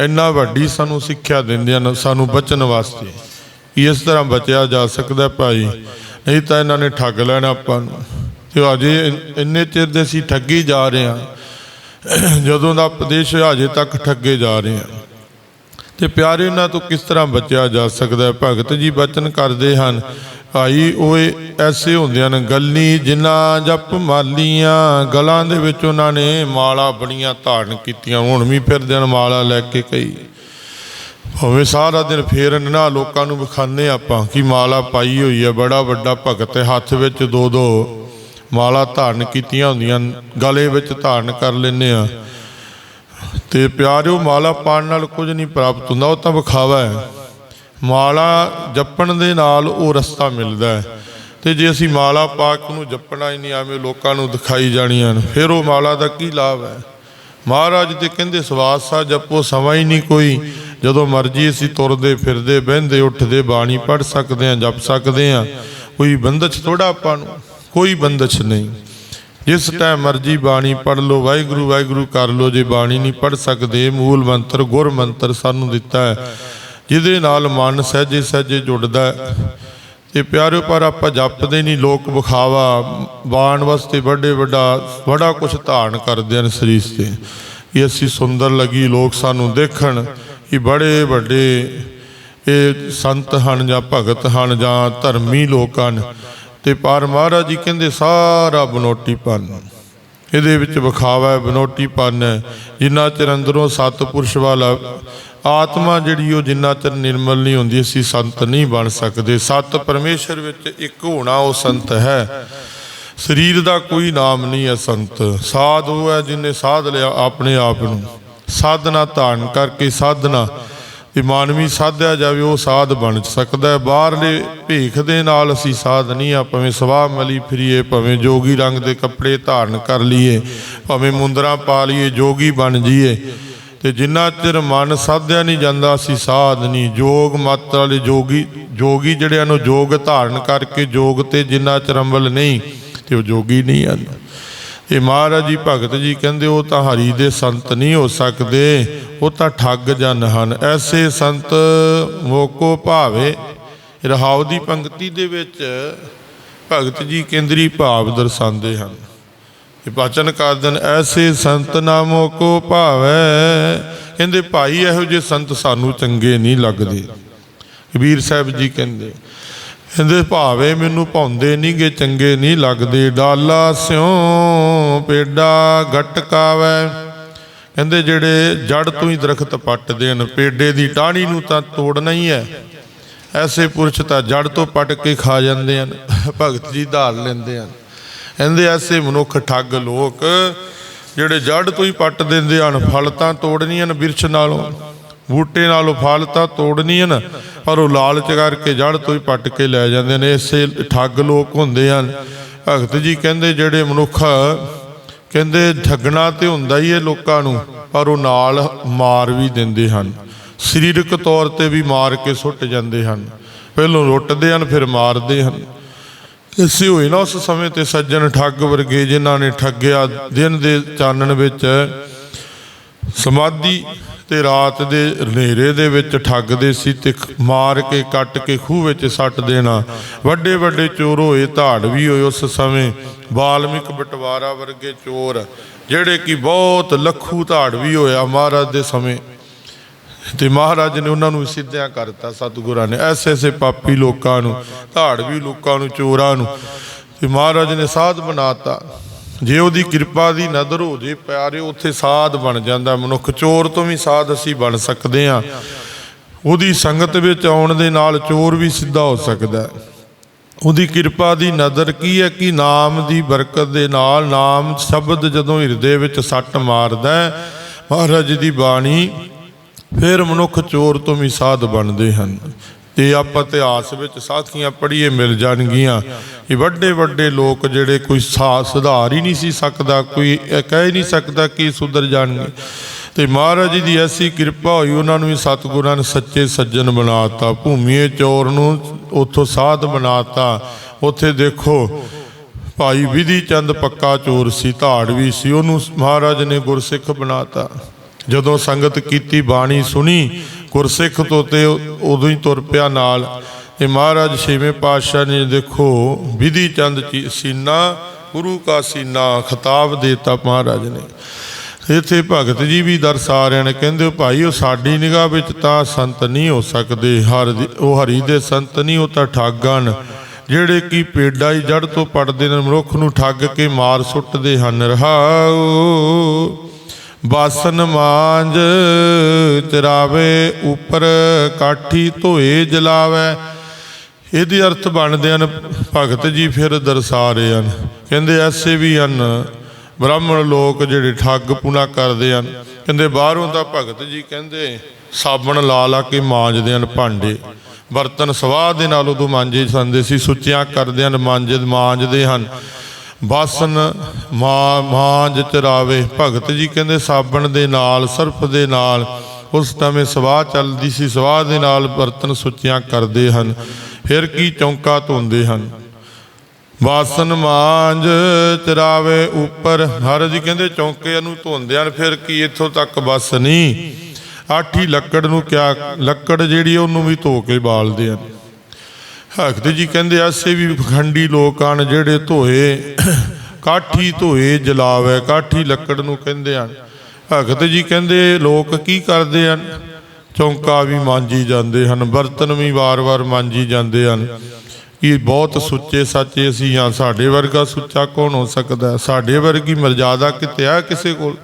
ਇੰਨਾ ਵੱਡੀ ਸਾਨੂੰ ਸਿੱਖਿਆ ਦਿੰਦੇ ਹਨ, ਸਾਨੂੰ ਬਚਨ ਵਾਸਤੇ। ਕਿ ਇਸ ਤਰ੍ਹਾਂ ਬਚਿਆ ਜਾ ਸਕਦਾ ਭਾਈ, ਨਹੀਂ ਤਾਂ ਇਹਨਾਂ ਨੇ ਠੱਗ ਲੈਣਾ ਆਪਾਂ ਨੂੰ। ਤੇ ਅਜੇ ਇੰਨੇ ਚਿਰ ਦੇ ਅਸੀਂ ਠੱਗੀ ਜਾ ਰਹੇ ਹਾਂ, ਜਦੋਂ ਦਾ ਉਪਦੇਸ਼ ਹਜੇ ਤੱਕ ਠੱਗੇ ਜਾ ਰਹੇ ਹਾਂ। ਤੇ ਪਿਆਰੇ, ਉਹਨਾਂ ਤੋਂ ਕਿਸ ਤਰ੍ਹਾਂ ਬਚਿਆ ਜਾ ਸਕਦਾ ਹੈ? ਭਗਤ ਜੀ ਬਚਨ ਕਰਦੇ ਹਨ। ਭਾਈ ਓਏ, ਐਸੇ ਹੁੰਦੇ ਹਨ ਗੱਲੀ ਜਿਨ੍ਹਾਂ ਜਪ ਮਾਲੀਆਂ ਗਲਾਂ ਦੇ ਵਿੱਚ ਉਹਨਾਂ ਨੇ ਮਾਲਾ ਬਣੀਆਂ ਧਾਰਨ ਕੀਤੀਆਂ। ਹੁਣ ਵੀ ਫਿਰਦੇ ਹਨ ਮਾਲਾ ਲੈ ਕੇ ਕਈ ਭਾਵੇਂ ਸਾਰਾ ਦਿਨ ਫੇਰਨ ਨਾ ਲੋਕਾਂ ਨੂੰ ਵਿਖਾਣੇ ਆਪਾਂ ਕਿ ਮਾਲਾ ਪਾਈ ਹੋਈ ਹੈ, ਬੜਾ ਵੱਡਾ ਭਗਤ ਹੈ। ਹੱਥ ਵਿੱਚ ਦੋ ਦੋ ਮਾਲਾ ਧਾਰਨ ਕੀਤੀਆਂ ਹੁੰਦੀਆਂ, ਗਲੇ ਵਿੱਚ ਧਾਰਨ ਕਰ ਲੈਂਦੇ ਆ ਤੇ ਪਿਆਰਿਓ ਮਾਲਾ ਪਾਣ ਨਾਲ ਕੁਝ ਨਹੀਂ ਪ੍ਰਾਪਤ ਹੁੰਦਾ ਉਹ ਤਾਂ ਵਿਖਾਵਾ ਹੈ। ਮਾਲਾ ਜਪਣ ਦੇ ਨਾਲ ਉਹ ਰਸਤਾ ਮਿਲਦਾ ਹੈ। ਤੇ ਜੇ ਅਸੀਂ ਮਾਲਾ ਪਾਕ ਨੂੰ ਉਹਨੂੰ ਜਪਣਾ ਹੀ ਨਹੀਂ ਆਵੇਂ ਲੋਕਾਂ ਨੂੰ ਦਿਖਾਈ ਜਾਣੀਆਂ ਨੇ, ਫਿਰ ਉਹ ਮਾਲਾ ਦਾ ਕੀ ਲਾਭ ਹੈ? ਮਹਾਰਾਜ ਤੇ ਕਹਿੰਦੇ ਸਵਾਸ ਸਾ ਜਪੋ ਸਮਾਂ ਹੀ ਨਹੀਂ ਕੋਈ। ਜਦੋਂ ਮਰਜ਼ੀ ਅਸੀਂ ਤੁਰਦੇ ਫਿਰਦੇ ਬਹਿੰਦੇ ਉੱਠਦੇ ਬਾਣੀ ਪੜ ਸਕਦੇ ਹਾਂ ਜਪ ਸਕਦੇ ਹਾਂ ਕੋਈ ਬੰਦਸ਼ ਥੋੜਾ ਆਪਾਂ ਨੂੰ ਕੋਈ ਬੰਦਸ਼ ਨਹੀਂ। ਜਿਸ ਟਾਈਮ ਮਰਜ਼ੀ ਬਾਣੀ ਪੜ ਲਓ, ਵਾਹਿਗੁਰੂ ਵਾਹਿਗੁਰੂ ਕਰ ਲਓ, ਜੇ ਬਾਣੀ ਨਹੀਂ ਪੜ ਸਕਦੇ, ਮੂਲ ਮੰਤਰ, ਗੁਰ ਮੰਤਰ ਸਾਨੂੰ ਦਿੱਤਾ ਹੈ, ਜਿਹਦੇ ਨਾਲ ਮਨ ਸਹਿਜੇ ਸਹਿਜੇ ਜੁੜਦਾ ਹੈ। ਤੇ ਪਿਆਰਿਓ, ਪਰ ਆਪਾਂ ਜਪਦੇ ਨਹੀਂ, ਲੋਕ ਵਿਖਾਵਾ, ਬਾਣ ਵਾਸਤੇ ਵੱਡੇ ਵੱਡਾ, ਬੜਾ ਕੁਝ ਧਾਰਨ ਕਰਦੇ ਹਨ ਸਰੀਰ ਤੇ। ਕਿ ਅਸੀਂ ਸੁੰਦਰ ਲੱਗੀ ਲੋਕ ਸਾਨੂੰ ਦੇਖਣ, ਕਿ ਬੜੇ ਵੱਡੇ ਇਹ ਸੰਤ ਹਨ ਜਾਂ ਭਗਤ ਹਨ ਜਾਂ ਧਰਮੀ ਲੋਕ ਹਨ। ਤੇ ਪਰ ਮਹਾਰਾਜ ਜੀ ਕਹਿੰਦੇ ਸਾਰਾ ਬਨੋਟੀਪਨ ਇਹਦੇ ਵਿੱਚ ਵਿਖਾਵਾ ਹੈ ਬਨੋਟੀਪਨ ਹੈ ਜਿੰਨਾ ਚਿਰ ਅੰਦਰੋਂ ਸਤਪੁਰਸ਼ ਵਾਲਾ ਆਤਮਾ ਜਿਹੜੀ ਉਹ ਜਿੰਨਾ ਚਿਰ ਨਿਰਮਲ ਨਹੀਂ ਹੁੰਦੀ, ਅਸੀਂ ਸੰਤ ਨਹੀਂ ਬਣ ਸਕਦੇ। ਸਤ ਪਰਮੇਸ਼ਰ ਵਿੱਚ ਇੱਕ ਹੋਣਾ ਉਹ ਸੰਤ ਹੈ। ਸਰੀਰ ਦਾ ਕੋਈ ਨਾਮ ਨਹੀਂ ਹੈ ਸੰਤ। ਸਾਧ ਉਹ ਹੈ ਜਿਨੇ ਸਾਧ ਲਿਆ ਆਪਣੇ ਆਪ ਨੂੰ। ਸਾਧਨਾ ਧਾਰਨ ਕਰਕੇ ਸਾਧਨਾ ਤੇ ਮਾਨਵੀ ਸਾਧਿਆ ਜਾਵੇ, ਉਹ ਸਾਧ ਬਣ ਸਕਦਾ ਹੈ। ਬਾਹਰਲੇ ਭੇਖ ਦੇ ਨਾਲ ਅਸੀਂ ਸਾਧ ਨਹੀਂ ਆ, ਭਾਵੇਂ ਸਵਾਹ ਮਲੀ ਫਿਰੀਏ, ਭਾਵੇਂ ਜੋਗੀ ਰੰਗ ਦੇ ਕੱਪੜੇ ਧਾਰਨ ਕਰ ਲਈਏ, ਭਾਵੇਂ ਮੁੰਦਰਾ ਪਾ ਲਈਏ, ਜੋਗੀ ਬਣ ਜਾਈਏ। ਤੇ ਜਿੰਨਾ ਚਿਰ ਮਨ ਸਾਧਿਆ ਨਹੀਂ ਜਾਂਦਾ, ਅਸੀਂ ਸਾਧ ਨਹੀਂ। ਜੋਗ ਮਾਤਰ ਵਾਲੇ ਜੋਗੀ ਜੋਗੀ ਜਿਹੜਿਆਂ ਨੂੰ ਜੋਗ ਧਾਰਨ ਕਰਕੇ, ਜੋਗ ਤੇ ਜਿੰਨਾ ਚਿਰ ਅੰਬਲ ਨਹੀਂ, ਤੇ ਉਹ ਜੋਗੀ ਨਹੀਂ ਹਨ ਇਹ ਮਹਾਰਾਜ ਜੀ ਭਗਤ ਜੀ ਕਹਿੰਦੇ, ਉਹ ਤਾਂ ਹਰੀ ਦੇ ਸੰਤ ਨਹੀਂ ਹੋ ਸਕਦੇ। ਉਹ ਤਾਂ ਠੱਗ ਜਨ ਹਨ। ਐਸੇ ਸੰਤ ਮੋਕੋ ਭਾਵੇ, ਰਹਾਉ ਦੀ ਪੰਕਤੀ ਦੇ ਵਿੱਚ ਭਗਤ ਜੀ ਕੇਂਦਰੀ ਭਾਵ ਦਰਸਾਉਂਦੇ ਹਨ। ਇਹ ਬਚਨ ਕਰਦੇ ਨੇ ਐਸੇ ਸੰਤ ਨਾਮੋ ਕੋ ਭਾਵੈ, ਕਹਿੰਦੇ ਭਾਈ ਇਹੋ ਜਿਹੇ ਸੰਤ ਸਾਨੂੰ ਚੰਗੇ ਨਹੀਂ ਲੱਗਦੇ। ਕਬੀਰ ਸਾਹਿਬ ਜੀ ਕਹਿੰਦੇ ਕਹਿੰਦੇ ਭਾਵੇਂ ਮੈਨੂੰ ਭਾਉਂਦੇ ਨਹੀਂਗੇ, ਚੰਗੇ ਨਹੀਂ ਲੱਗਦੇ। ਡਾਲਾ ਸਿਉ, ਪੇਡਾ ਗਟਕਾਵੈ ਕਹਿੰਦੇ ਜਿਹੜੇ ਜੜ ਤੋਂ ਹੀ ਦਰਖਤ ਪੱਟਦੇ ਹਨ ਪੇਡੇ ਦੀ ਟਾਹਣੀ ਨੂੰ ਤਾਂ ਤੋੜਨਾ ਹੀ ਹੈ। ਐਸੇ ਪੁਰਸ਼ ਤਾਂ ਜੜ ਤੋਂ ਪੱਟ ਕੇ ਖਾ ਜਾਂਦੇ ਹਨ, ਭਗਤ ਜੀ ਧਾਰ ਲੈਂਦੇ ਹਨ। ਕਹਿੰਦੇ ਐਸੇ ਮਨੁੱਖ ਠੱਗ ਲੋਕ ਜਿਹੜੇ ਜੜ ਤੋਂ ਹੀ ਪੱਟ ਦਿੰਦੇ ਹਨ, ਫਲ ਤਾਂ ਤੋੜਨੀਆਂ ਹਨ ਬਿਰਛ ਨਾਲੋਂ। ਬੂਟੇ ਨਾਲੋਂ ਫਲ ਤਾਂ ਤੋੜਨੀਆਂ ਹਨ, ਪਰ ਉਹ ਲਾਲਚ ਕਰਕੇ ਜੜ ਤੋਂ ਹੀ ਪੱਟ ਕੇ ਲੈ ਜਾਂਦੇ ਨੇ। ਇਸੇ ਠੱਗ ਲੋਕ ਹੁੰਦੇ ਹਨ। ਭਗਤ ਜੀ ਕਹਿੰਦੇ ਜਿਹੜੇ ਮਨੁੱਖ ਕਹਿੰਦੇ ਠੱਗਣਾ ਤੇ ਹੁੰਦਾ ਹੀ ਹੈ ਲੋਕਾਂ ਨੂੰ, ਪਰ ਉਹ ਨਾਲ ਮਾਰ ਵੀ ਦਿੰਦੇ ਹਨ। ਸਰੀਰਕ ਤੌਰ ਤੇ ਵੀ ਮਾਰ ਕੇ ਸੁੱਟ ਜਾਂਦੇ ਹਨ। ਪਹਿਲੋਂ ਲੁੱਟਦੇ ਹਨ, ਫਿਰ ਮਾਰਦੇ ਹਨ। ਇਸੇ ਹੋਏ ਨਾ ਉਸ ਸਮੇਂ ਤੇ ਸੱਜਣ ਠੱਗ ਵਰਗੇ ਜਿਨ੍ਹਾਂ ਨੇ ਠੱਗਿਆ ਦਿਨ ਦੇ ਚਾਨਣ ਵਿੱਚ। ਸਮਾਧੀ ਤੇ ਰਾਤ ਦੇ ਹਨੇਰੇ ਦੇ ਵਿੱਚ ਠੱਗਦੇ ਸੀ ਤੇ ਮਾਰ ਕੇ ਕੱਟ ਕੇ ਖੂਹ ਵਿੱਚ ਸੱਟ ਦੇਣਾ। ਵੱਡੇ ਵੱਡੇ ਚੋਰ ਹੋਏ, ਧਾੜ ਵੀ ਹੋਏ ਉਸ ਸਮੇਂ। ਬਾਲਮਿਕ ਬਟਵਾਰਾ ਵਰਗੇ ਚੋਰ, ਜਿਹੜੇ ਕਿ ਬਹੁਤ ਲੱਖੂ ਧਾੜ ਵੀ ਹੋਇਆ ਮਹਾਰਾਜ ਦੇ ਸਮੇਂ। ਤੇ ਮਹਾਰਾਜ ਨੇ ਉਹਨਾਂ ਨੂੰ ਸਿੱਧਿਆਂ ਕਰਤਾ ਸਤਿਗੁਰਾਂ ਨੇ ਐਸੇ ਐਸੇ ਪਾਪੀ ਲੋਕਾਂ ਨੂੰ, ਧਾੜ ਵੀ ਲੋਕਾਂ ਨੂੰ, ਚੋਰਾਂ ਨੂੰ। ਤੇ ਮਹਾਰਾਜ ਨੇ ਸਾਧ ਬਣਾਤਾ ਜੇ ਉਹਦੀ ਕਿਰਪਾ ਦੀ ਨਜ਼ਰ ਹੋ ਜੇ ਪਿਆਰੇ ਉੱਥੇ ਸਾਧ ਬਣ ਜਾਂਦਾ। ਮਨੁੱਖ ਚੋਰ ਤੋਂ ਵੀ ਸਾਧ ਅਸੀਂ ਬਣ ਸਕਦੇ ਹਾਂ। ਉਹਦੀ ਸੰਗਤ ਵਿੱਚ ਆਉਣ ਦੇ ਨਾਲ ਚੋਰ ਵੀ ਸਿੱਧਾ ਹੋ ਸਕਦਾ ਉਹਦੀ ਕਿਰਪਾ ਦੀ ਨਜ਼ਰ ਕੀ ਹੈ ਕਿ ਨਾਮ ਦੀ ਬਰਕਤ ਦੇ ਨਾਲ ਨਾਮ ਸ਼ਬਦ ਜਦੋਂ ਹਿਰਦੇ ਵਿੱਚ ਸੱਟ ਮਾਰਦਾ ਮਹਾਰਾਜ ਦੀ ਬਾਣੀ, ਫਿਰ ਮਨੁੱਖ ਚੋਰ ਤੋਂ ਵੀ ਸਾਧ ਬਣਦੇ ਹਨ। ਤੇ ਆਪਾਂ ਇਤਿਹਾਸ ਵਿੱਚ ਸਾਖੀਆਂ ਪੜ੍ਹੀਏ ਮਿਲ ਜਾਣਗੀਆਂ। ਇਹ ਵੱਡੇ ਵੱਡੇ ਲੋਕ ਜਿਹੜੇ ਕੋਈ ਸਾ, ਸੁਧਾਰ ਹੀ ਨਹੀਂ ਸੀ ਸਕਦਾ, ਕੋਈ ਕਹਿ ਹੀ ਨਹੀਂ ਸਕਦਾ ਕਿ ਸੁਧਰ ਜਾਣਗੇ। ਤੇ ਮਹਾਰਾਜ ਜੀ ਦੀ ਐਸੀ ਕਿਰਪਾ ਹੋਈ, ਉਹਨਾਂ ਨੂੰ ਵੀ ਸਤਿਗੁਰਾਂ ਨੇ ਸੱਚੇ ਸੱਜਣ ਬਣਾਤਾ, ਭੂਮੀਏ ਚੋਰ ਨੂੰ ਉੱਥੋਂ ਸਾਧ ਬਣਾਤਾ। ਉੱਥੇ ਦੇਖੋ, ਭਾਈ ਵਿਧੀ ਚੰਦ ਪੱਕਾ ਚੋਰ ਸੀ, ਧਾੜ ਵੀ ਸੀ, ਉਹਨੂੰ ਮਹਾਰਾਜ ਨੇ ਗੁਰਸਿੱਖ ਬਣਾਤਾ। ਜਦੋਂ ਸੰਗਤ ਕੀਤੀ ਬਾਣੀ ਸੁਣੀ ਗੁਰਸਿੱਖ ਤੋਂ ਤੇ ਉਦੋਂ ਹੀ ਤੁਰ ਪਿਆ ਨਾਲ। ਇਹ ਮਹਾਰਾਜ ਛੇਵੇਂ ਪਾਤਸ਼ਾਹ ਨੇ ਦੇਖੋ, ਵਿਧੀ ਚੰਦ ਸੀਨਾ, ਗੁਰੂ ਕਾ ਸੀਨਾ, ਖਿਤਾਬ ਦੇਤਾ ਮਹਾਰਾਜ ਨੇ। ਇੱਥੇ ਭਗਤ ਜੀ ਵੀ ਦਰਸਾ ਰਹੇ ਨੇ ਕਹਿੰਦੇ, ਉਹ ਭਾਈ ਉਹ ਸਾਡੀ ਨਿਗਾਹ ਵਿੱਚ ਤਾਂ ਸੰਤ ਨਹੀਂ ਹੋ ਸਕਦੇ, ਹਰ ਦੀ- ਉਹ ਹਰੀ ਦੇ ਸੰਤ ਨਹੀਂ, ਉਹ ਤਾਂ ਠਾਗਣ। ਜਿਹੜੇ ਕੀ ਪੇਡਾ ਹੀ ਜੜ ਤੋਂ ਪੜਦੇ ਨੇ, ਮਨੁੱਖ ਨੂੰ ਠੱਗ ਕੇ ਮਾਰ ਸੁੱਟਦੇ ਹਨ। ਰਹਾਉ। ਬਾਸਨ ਮਾਂਜ ਚਰਾਵੇ, ਉੱਪਰ ਕਾਠੀ ਧੋਏ ਜਲਾਵੇ। ਇਹਦੇ ਅਰਥ ਬਣਦੇ ਹਨ, ਭਗਤ ਜੀ ਫਿਰ ਦਰਸਾ ਰਹੇ ਹਨ। ਕਹਿੰਦੇ ਐਸੇ ਵੀ ਹਨ, ਬ੍ਰਾਹਮਣ ਲੋਕ ਜਿਹੜੇ ਠੱਗ ਪੂਣਾ ਕਰਦੇ ਹਨ। ਕਹਿੰਦੇ ਬਾਹਰੋਂ ਤਾਂ ਭਗਤ ਜੀ ਕਹਿੰਦੇ, ਸਾਬਣ ਲਾ ਲਾ ਕੇ ਮਾਂਜਦੇ ਹਨ ਭਾਂਡੇ। ਬਰਤਨ ਸਵਾਹ ਦੇ ਨਾਲ ਉਦੋਂ ਮਾਂਜੇ ਜਾਂਦੇ ਸੀ, ਸੁੱਚਿਆਂ ਕਰਦੇ ਹਨ, ਮਾਂਜ, ਮਾਂਜਦੇ ਹਨ। ਬਾਸਨ ਮਾ ਮਾਂਜ ਚਰਾਵੇ ਭਗਤ ਜੀ ਕਹਿੰਦੇ, ਸਾਬਣ ਦੇ ਨਾਲ ਸਰਫ ਦੇ ਨਾਲ, ਉਸ ਸਮੇਂ ਸਵਾਹ ਚੱਲਦੀ ਸੀ, ਸਵਾਹ ਦੇ ਨਾਲ ਬਰਤਨ ਸੁੱਚਿਆਂ ਕਰਦੇ ਹਨ। ਫਿਰ ਕੀ ਚੌਂਕਾ ਧੋਂਦੇ ਹਨ? ਬਾਸਨ ਮਾਂਜ ਚਰਾਵੇ ਉੱਪਰ। ਹਰ ਜੀ ਕਹਿੰਦੇ ਚੌਂਕੇ ਨੂੰ ਧੋਂਦੇ ਹਨ, ਫਿਰ ਕੀ ਇੱਥੋਂ ਤੱਕ ਬਸ ਨਹੀਂ। ਆਠੀ ਲੱਕੜ ਨੂੰ ਕਿਆ, ਲੱਕੜ ਜਿਹੜੀ ਉਹਨੂੰ ਵੀ ਧੋ ਕੇ ਬਾਲਦੇ ਹਨ। ਭਗਤ ਜੀ ਕਹਿੰਦੇ ਐਸੇ ਵੀ ਪਖੰਡੀ ਲੋਕ ਹਨ ਜਿਹੜੇ ਧੋਏ, ਕਾਠੀ ਧੋਏ ਜਲਾਵੇ, ਕਾਠੀ ਲੱਕੜ ਨੂੰ ਕਹਿੰਦੇ ਹਨ। ਭਗਤ ਜੀ ਕਹਿੰਦੇ, ਲੋਕ ਕੀ ਕਰਦੇ ਹਨ? ਚੌਂਕਾ ਵੀ ਮਾਂਜੀ ਜਾਂਦੇ ਹਨ, ਬਰਤਨ ਵੀ ਵਾਰ-ਵਾਰ ਮਾਂਜੀ ਜਾਂਦੇ ਹਨ। ਇਹ ਬਹੁਤ ਸੁੱਚੇ ਸੱਚੇ ਅਸੀਂ ਹਾਂ, ਸਾਡੇ ਵਰਗਾ ਸੁੱਚਾ ਕੌਣ ਹੋ ਸਕਦਾ ਸਾਡੇ ਵਰਗੀ ਮਰਜ਼ਾਦਾ ਕਿਤੇ ਆ ਕਿਸੇ ਕੋਲ?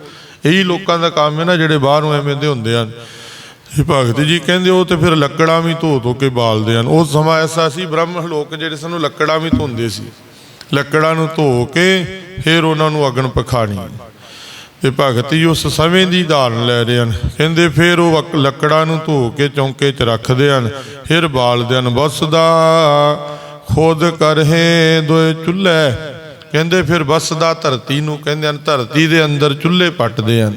ਇਹੀ ਲੋਕਾਂ ਦਾ ਕੰਮ ਹੈ ਨਾ, ਜਿਹੜੇ ਬਾਹਰੋਂ ਐਵੇਂ ਦੇ ਹੁੰਦੇ ਹਨ। ਇਹ ਭਗਤ ਜੀ ਕਹਿੰਦੇ ਉਹ ਤੇ ਫਿਰ ਲੱਕੜਾਂ ਵੀ ਧੋ ਧੋ ਕੇ ਬਾਲਦੇ ਹਨ। ਉਹ ਸਮਾਂ ਐਸਾ ਸੀ ਬ੍ਰਹਮ ਲੋਕ ਜਿਹੜੇ ਸਾਨੂੰ ਲੱਕੜਾਂ ਵੀ ਧੋਂਦੇ ਸੀ। ਲੱਕੜਾਂ ਨੂੰ ਧੋ ਕੇ ਫਿਰ ਉਹਨਾਂ ਨੂੰ ਅਗਨ ਪਖਾਣੀ। ਤੇ ਭਗਤ ਜੀ ਉਸ ਸਮੇਂ ਦੀ ਧਾਰਨ ਲੈ ਰਹੇ ਹਨ। ਕਹਿੰਦੇ ਫਿਰ ਉਹ ਵਕ- ਲੱਕੜਾਂ ਨੂੰ ਧੋ ਕੇ ਚੌਂਕੇ 'ਚ ਰੱਖਦੇ ਹਨ। ਫਿਰ ਬਾਲਦੇ ਹਨ। ਬਸਦਾ ਖੁਦ ਕਰਹੇ ਦੋਏ ਚੁੱਲ੍ਹੇ। ਕਹਿੰਦੇ ਫਿਰ ਬਸਦਾ ਧਰਤੀ ਨੂੰ ਕਹਿੰਦੇ ਹਨ। ਧਰਤੀ ਦੇ ਅੰਦਰ ਚੁੱਲ੍ਹੇ ਪੱਟਦੇ ਹਨ।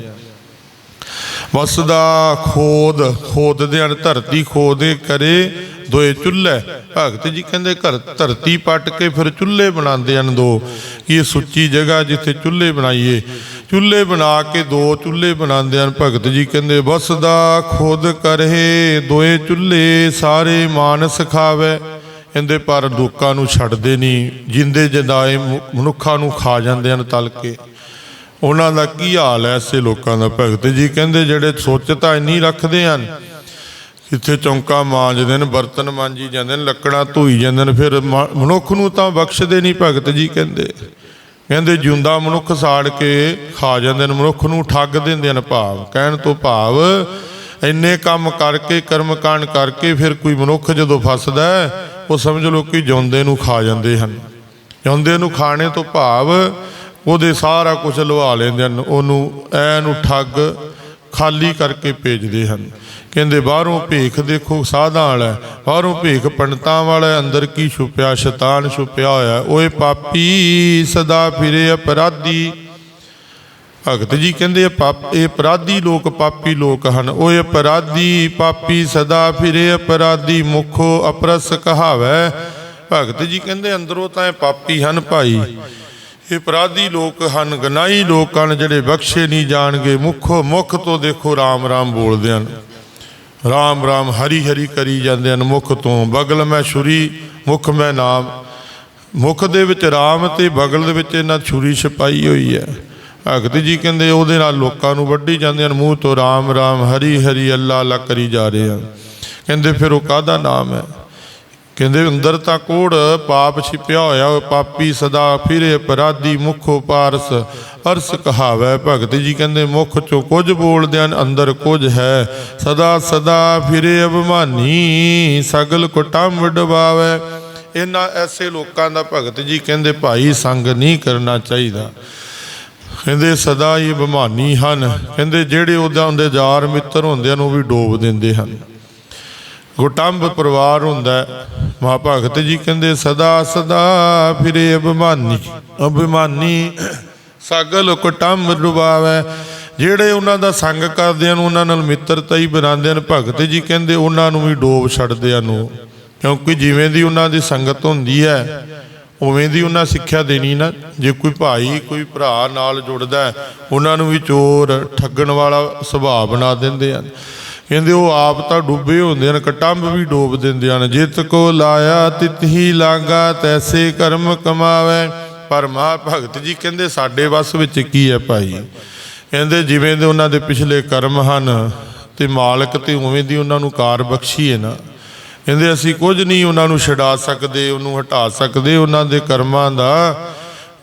ਵਸਦਾ ਖੋਦ ਖੋਦਦੇ ਹਨ ਧਰਤੀ ਖੋਦੇ ਕਰੇ ਦੋਏ ਚੁੱਲ੍ਹੇ। ਭਗਤ ਜੀ ਕਹਿੰਦੇ ਘਰ ਧਰਤੀ ਪੱਟ ਕੇ ਫਿਰ ਚੁੱਲ੍ਹੇ ਬਣਾਉਂਦੇ ਹਨ ਦੋ। ਕਿ ਇਹ ਸੁੱਚੀ ਜਗ੍ਹਾ ਜਿੱਥੇ ਚੁੱਲ੍ਹੇ ਬਣਾਈਏ? ਚੁੱਲ੍ਹੇ ਬਣਾ ਕੇ ਦੋ ਚੁੱਲ੍ਹੇ ਬਣਾਉਂਦੇ ਹਨ। ਭਗਤ ਜੀ ਕਹਿੰਦੇ ਵਸਦਾ ਖੁਦ ਕਰੇ ਦੋਏ ਚੁੱਲ੍ਹੇ, ਸਾਰੇ ਮਾਨਸ ਖਾਵੇ। ਕਹਿੰਦੇ ਪਰ ਲੋਕਾਂ ਨੂੰ ਛੱਡਦੇ ਨਹੀਂ। ਜਿੰਦੇ ਜਦਾਏ ਮਨੁੱਖਾਂ ਨੂੰ ਖਾ ਜਾਂਦੇ ਹਨ ਤਲ ਕੇ। ਉਹਨਾਂ ਦਾ ਕੀ ਹਾਲ ਹੈ ਐਸੇ ਲੋਕਾਂ ਦਾ ਭਗਤ ਜੀ? ਕਹਿੰਦੇ ਜਿਹੜੇ ਸੋਚਤਾ ਇੰਨੀ ਰੱਖਦੇ ਹਨ ਕਿੱਥੇ ਚੌਂਕਾ ਮਾਂਜਦੇ ਨੇ, ਬਰਤਨ ਮਾਂਜੀ ਜਾਂਦੇ ਨੇ, ਲੱਕੜਾਂ ਧੋਈ ਜਾਂਦੇ ਨੇ, ਫਿਰ ਮ- ਮਨੁੱਖ ਨੂੰ ਤਾਂ ਬਖਸ਼ਦੇ ਨਹੀਂ ਭਗਤ ਜੀ ਕਹਿੰਦੇ। ਕਹਿੰਦੇ ਜਿਉਂਦਾ ਮਨੁੱਖ ਸਾੜ ਕੇ ਖਾ ਜਾਂਦੇ ਨੇ, ਮਨੁੱਖ ਨੂੰ ਠੱਗ ਦਿੰਦੇ ਨੇ ਭਾਵ। ਕਹਿਣ ਤੋਂ ਭਾਵ, ਇੰਨੇ ਕੰਮ ਕਰਕੇ, ਕਰਮ ਕਾਂਡ ਕਰਕੇ ਫਿਰ ਕੋਈ ਮਨੁੱਖ ਜਦੋਂ ਫਸਦਾ ਉਹ ਸਮਝ ਲਓ ਕਿ ਜਿਉਂਦੇ ਨੂੰ ਖਾ ਜਾਂਦੇ ਹਨ। ਜਿਉਂਦੇ ਨੂੰ ਖਾਣੇ ਤੋਂ ਭਾਵ ਉਹਦੇ ਸਾਰਾ ਕੁਝ ਲਵਾ ਲੈਂਦੇ ਹਨ। ਉਹਨੂੰ ਐ ਨੂੰ ਠੱਗ ਖਾਲੀ ਕਰਕੇ ਭੇਜਦੇ ਹਨ। ਕਹਿੰਦੇ, ਬਾਹਰੋਂ ਭੇਖ ਦੇਖੋ, ਸਾਧਾਂ ਵਾਲਾ ਬਾਹਰੋਂ ਭੇਖ ਪੰਡਤਾਂ ਵਾਲਾ ਅੰਦਰ ਕੀ ਛੁਪਿਆ, ਸ਼ੈਤਾਨ ਛੁਪਿਆ ਹੋਇਆ ਓਏ ਪਾਪੀ, ਸਦਾ ਫਿਰੇ ਅਪਰਾਧੀ। ਭਗਤ ਜੀ ਕਹਿੰਦੇ ਪਾਪ, ਇਹ ਅਪਰਾਧੀ ਲੋਕ ਪਾਪੀ ਲੋਕ ਹਨ। ਓਏ ਅਪਰਾਧੀ, ਪਾਪੀ ਸਦਾ ਫਿਰੇ ਅਪਰਾਧੀ, ਮੁਖੋ ਅਪਰਸ ਕਹਾਵੇ। ਭਗਤ ਜੀ ਕਹਿੰਦੇ, ਅੰਦਰੋਂ ਤਾਂ ਇਹ ਪਾਪੀ ਹਨ ਭਾਈ। ਅਪਰਾਧੀ ਲੋਕ ਹਨ ਗਨਾਈ ਲੋਕ ਹਨ, ਜਿਹੜੇ ਬਖਸ਼ੇ ਨਹੀਂ ਜਾਣਗੇ। ਮੁੱਖੋ ਮੁੱਖ ਤੋਂ ਦੇਖੋ, ਰਾਮ ਰਾਮ ਬੋਲਦੇ ਹਨ। ਰਾਮ ਰਾਮ ਹਰੀ ਹਰੀ ਕਰੀ ਜਾਂਦੇ ਹਨ, ਮੁਖ ਤੋਂ। ਬਗਲ ਮੈਂ ਛੁਰੀ, ਮੁਖ ਮੈਂ ਨਾਮ। ਮੁਖ ਦੇ ਵਿੱਚ ਰਾਮ ਤੇ ਬਗਲ ਦੇ ਵਿੱਚ ਇਹਨਾਂ ਛੁਰੀ ਛਪਾਈ ਹੋਈ ਹੈ। ਭਗਤ ਜੀ ਕਹਿੰਦੇ, ਉਹਦੇ ਨਾਲ ਲੋਕਾਂ ਨੂੰ ਵੱਢੀ ਜਾਂਦੇ ਹਨ, ਮੂੰਹ ਤੋਂ ਰਾਮ ਰਾਮ ਹਰੀ ਹਰੀ ਅੱਲਾ ਅੱਲਾ ਕਰੀ ਜਾ ਰਹੇ ਹਨ। ਕਹਿੰਦੇ, ਫਿਰ ਉਹ ਕਾਹਦਾ ਨਾਮ ਹੈ? ਕਹਿੰਦੇ, ਅੰਦਰ ਤਾਂ ਕੋੜ, ਪਾਪ ਛਿਪਿਆ ਹੋਇਆ ਪਾਪੀ ਸਦਾ ਫਿਰੇ, ਅਪਰਾਧੀ ਮੁਖੋ ਪਾਰਸ ਅਰਸ ਕਹਾਵੈ ਭਗਤ ਜੀ। ਕਹਿੰਦੇ, ਮੁਖ ਚੋਂ ਕੁਝ ਬੋਲਦੇ ਹਨ ਅੰਦਰ ਕੁਝ ਹੈ। ਸਦਾ ਸਦਾ ਫਿਰੇ ਅਭਮਾਨੀ, ਸਗਲ ਕੁਟੰਬ ਡਬਾਵੈ। ਇਹਨਾਂ ਐਸੇ ਲੋਕਾਂ ਦਾ ਭਗਤ ਜੀ ਕਹਿੰਦੇ, ਭਾਈ ਸੰਗ ਨਹੀਂ ਕਰਨਾ ਚਾਹੀਦਾ। ਕਹਿੰਦੇ, ਸਦਾ ਹੀ ਅਭਿਮਾਨੀ ਹਨ। ਕਹਿੰਦੇ, ਜਿਹੜੇ ਉਹਦਾ ਹੁੰਦੇ ਯਾਰ ਮਿੱਤਰ ਹੁੰਦੇ ਹਨ ਉਹ ਵੀ ਡੋਬ ਦਿੰਦੇ ਹਨ। ਗੁਟੰਬ ਪਰਿਵਾਰ ਹੁੰਦਾ ਹੈ। ਭਗਤ ਜੀ ਕਹਿੰਦੇ, ਸਦਾ ਸਦਾ ਫਿਰੇ ਅਭਿਮਾਨੀ ਅਭਿਮਾਨੀ, ਸਾਗਲ ਕੁਟੰਬ ਡੁਬਾਵੇ। ਜਿਹੜੇ ਉਹਨਾਂ ਦਾ ਸੰਗ ਕਰਦੇ ਹਨ, ਉਹਨਾਂ ਨਾਲ ਮਿੱਤਰਤਾ ਹੀ ਬਣਾਉਂਦੇ ਹਨ। ਭਗਤ ਜੀ ਕਹਿੰਦੇ, ਉਹਨਾਂ ਨੂੰ ਵੀ ਡੋਬ ਛੱਡਦੇ ਹਨ ਉਹ। ਕਿਉਂਕਿ ਜਿਵੇਂ ਦੀ ਉਹਨਾਂ ਦੀ ਸੰਗਤ ਹੁੰਦੀ ਹੈ, ਉਵੇਂ ਦੀ ਉਹਨਾਂ ਸਿੱਖਿਆ ਦੇਣੀ ਨਾ। ਜੇ ਕੋਈ ਭਾਈ, ਕੋਈ ਭਰਾ ਨਾਲ ਜੁੜਦਾ ਉਹਨਾਂ ਨੂੰ ਵੀ ਚੋਰ ਠੱਗਣ ਵਾਲਾ ਸੁਭਾਅ ਬਣਾ ਦਿੰਦੇ ਹਨ। ਕਹਿੰਦੇ ਉਹ ਆਪ ਤਾਂ ਡੁੱਬੇ ਹੁੰਦੇ ਹਨ, ਕਟੰਬ ਵੀ ਡੋਬ ਦਿੰਦੇ ਹਨ। ਜਿਤ ਕੋ ਲਾਇਆ ਤਿਤ ਹੀ ਲਾਗਾ ਤੈਸੇ ਕਰਮ ਕਮਾਵੇ। ਪਰ ਮਹਾ ਭਗਤ ਜੀ ਕਹਿੰਦੇ ਸਾਡੇ ਵੱਸ ਵਿੱਚ ਕੀ ਹੈ ਭਾਈ? ਕਹਿੰਦੇ ਜਿਵੇਂ ਦੇ ਉਹਨਾਂ ਦੇ ਪਿਛਲੇ ਕਰਮ ਹਨ, ਤੇ ਮਾਲਕ ਤੇ ਉਵੇਂ ਦੀ ਉਹਨਾਂ ਨੂੰ ਕਾਰ ਬਖਸ਼ੀ ਹੈ ਨਾ। ਕਹਿੰਦੇ ਅਸੀਂ ਕੁਝ ਨਹੀਂ ਉਹਨਾਂ ਨੂੰ ਛਡਾ ਸਕਦੇ, ਉਹਨੂੰ ਹਟਾ ਸਕਦੇ, ਉਹਨਾਂ ਦੇ ਕਰਮਾਂ ਦਾ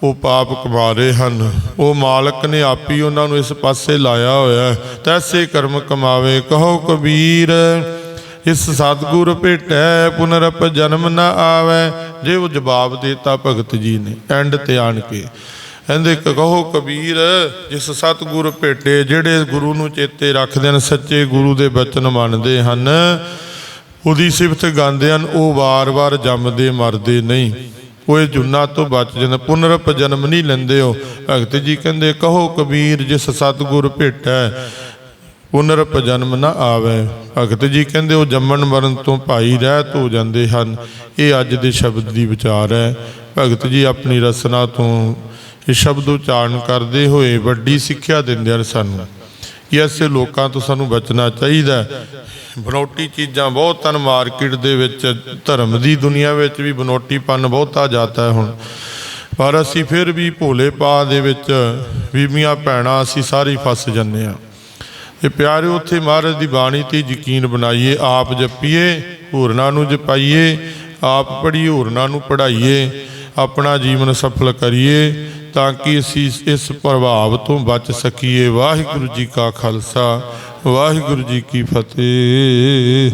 ਉਹ ਪਾਪ ਕਮਾ ਰਹੇ ਹਨ। ਉਹ ਮਾਲਕ ਨੇ ਆਪ ਹੀ ਉਹਨਾਂ ਨੂੰ ਇਸ ਪਾਸੇ ਲਾਇਆ ਹੋਇਆ ਤੈਸੇ ਕਰਮ ਕਮਾਵੇ, ਕਹੋ ਕਬੀਰ, ਇਸ ਸਤਿਗੁਰ ਭੇਟੈ, ਪੁਨਰਪ ਜਨਮ ਨਾ ਆਵੇ। ਜੇ ਉਹ ਜਵਾਬ ਦੇਤਾ ਭਗਤ ਜੀ ਨੇ ਐਂਡ ਤੇ ਆਣ ਕੇ। ਕਹਿੰਦੇ ਕਹੋ ਕਬੀਰ, ਜਿਸ ਸਤਿਗੁਰ ਭੇਟੇ, ਜਿਹੜੇ ਗੁਰੂ ਨੂੰ ਚੇਤੇ ਰੱਖਦੇ ਹਨ, ਸੱਚੇ ਗੁਰੂ ਦੇ ਬਚਨ ਮੰਨਦੇ ਹਨ, ਉਹਦੀ ਸਿਫਤ ਗਾਉਂਦੇ ਹਨ, ਉਹ ਵਾਰ-ਵਾਰ ਜੰਮਦੇ, ਮਰਦੇ ਨਹੀਂ। ਉਹ ਇਹ ਜੁਨਾ ਤੋਂ ਬਚ ਜਾਂਦੇ ਪੁਨਰਪ ਜਨਮ ਨਹੀਂ ਲੈਂਦੇ ਹੋ। ਭਗਤ ਜੀ ਕਹਿੰਦੇ, ਕਹੋ ਕਬੀਰ, ਜਿਸ ਸਤਿਗੁਰ ਭੇਟੈ ਪੁਨਰਪ ਜਨਮ ਨਾ ਆਵੇ। ਭਗਤ ਜੀ ਕਹਿੰਦੇ, ਉਹ ਜੰਮਣ ਮਰਨ ਤੋਂ ਭਾਈ ਰਹਿਤ ਹੋ ਜਾਂਦੇ ਹਨ। ਇਹ ਅੱਜ ਦੇ ਸ਼ਬਦ ਦੀ ਵਿਚਾਰ ਹੈ। ਭਗਤ ਜੀ ਆਪਣੀ ਰਸਨਾ ਤੋਂ ਇਹ ਸ਼ਬਦ ਉਚਾਰਨ ਕਰਦੇ ਹੋਏ ਵੱਡੀ ਸਿੱਖਿਆ ਦਿੰਦੇ ਹਨ ਸਾਨੂੰ। ਕਿ ਐਸੇ ਲੋਕਾਂ ਤੋਂ ਸਾਨੂੰ ਬਚਣਾ ਚਾਹੀਦਾ ਬਨੋਟੀ ਚੀਜ਼ਾਂ ਬਹੁਤ ਹਨ, ਮਾਰਕੀਟ ਦੇ ਵਿੱਚ, ਧਰਮ ਦੀ ਦੁਨੀਆ ਵਿੱਚ ਵੀ ਬਨੋਟੀਪਨ ਬਹੁਤਾ ਜਾਂਦਾ ਹੈ ਹੁਣ। ਪਰ ਅਸੀਂ ਫਿਰ ਵੀ ਭੋਲੇ ਪਾ ਦੇ ਵਿੱਚ ਬੀਬੀਆਂ, ਭੈਣਾਂ, ਅਸੀਂ ਸਾਰੇ ਫਸ ਜੰਨੇ ਆ ਤੇ ਪਿਆਰੇ ਉੱਥੇ ਮਹਾਰਾਜ ਦੀ ਬਾਣੀ ਤੇ ਯਕੀਨ ਬਣਾਈਏ, ਆਪ ਜਪੀਏ, ਹੋਰਨਾਂ ਨੂੰ ਜਪਾਈਏ, ਆਪ ਪੜ੍ਹੀਏ, ਹੋਰਨਾਂ ਨੂੰ ਪੜ੍ਹਾਈਏ, ਆਪਣਾ ਜੀਵਨ ਸਫਲ ਕਰੀਏ। ਤਾਂ ਕਿ ਅਸੀਂ ਇਸ ਪ੍ਰਭਾਵ ਤੋਂ ਬਚ ਸਕੀਏ। ਵਾਹਿਗੁਰੂ ਜੀ ਕਾ ਖਾਲਸਾ, ਵਾਹਿਗੁਰੂ ਜੀ ਕੀ ਫਤਿਹ।